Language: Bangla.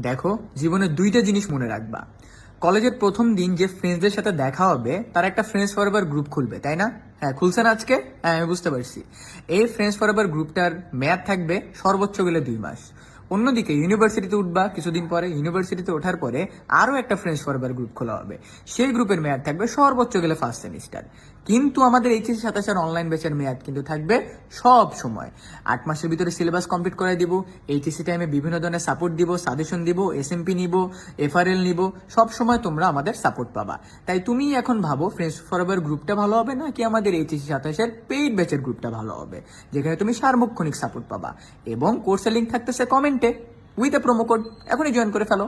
দেখো, জীবনে দুইটা জিনিস মনে রাখবা। কলেজের প্রথম দিন যে ফ্রেন্ডসদের সাথে দেখা হবে, তার একটা ফ্রেন্ডস ফরএভার গ্রুপ খুলবে, তাই না? হ্যাঁ খুলছে না আজকে? হ্যাঁ আমি বুঝতে পারছি। এই ফ্রেন্ডস ফরএভার গ্রুপটার মেয়াদ থাকবে সর্বোচ্চ গেলে দুই মাস। অন্যদিকে ইউনিভার্সিটিতে উঠবা, কিছুদিন পরে ইউনিভার্সিটিতে ওঠার পরে আরও একটা ফ্রেন্ডস ফরএভার গ্রুপ খোলা হবে। সেই গ্রুপের মেয়াদ থাকবে সর্বোচ্চ গেলে ফার্স্ট সেমিস্টার কিন্তু আমাদের এইচএসি সাতাশের অনলাইন ব্যাচের মেয়াদ কিন্তু থাকবে সব সময়। আট মাসের ভিতরে সিলেবাস কমপ্লিট করে দিব এইচএসি টাইমে বিভিন্ন ধরনের সাপোর্ট দিব সাজেশন দিব এসএমপি নিব এফআরএল নিব, সব সময় তোমরা আমাদের সাপোর্ট পাবা। তাই তুমি এখন ভাবো ফ্রেন্ডস ফরএভার গ্রুপটা ভালো হবে নাকি আমাদের এইচএসি সাতাশের পেইড ব্যাচের গ্রুপটা ভালো হবে, যেখানে তুমি সার্বক্ষণিক সাপোর্ট পাবা। এবং কোর্সের লিঙ্ক থাকতেছে কমেন্টে উইথ এ প্রোমো কোড এখনই জয়েন করে ফেলো।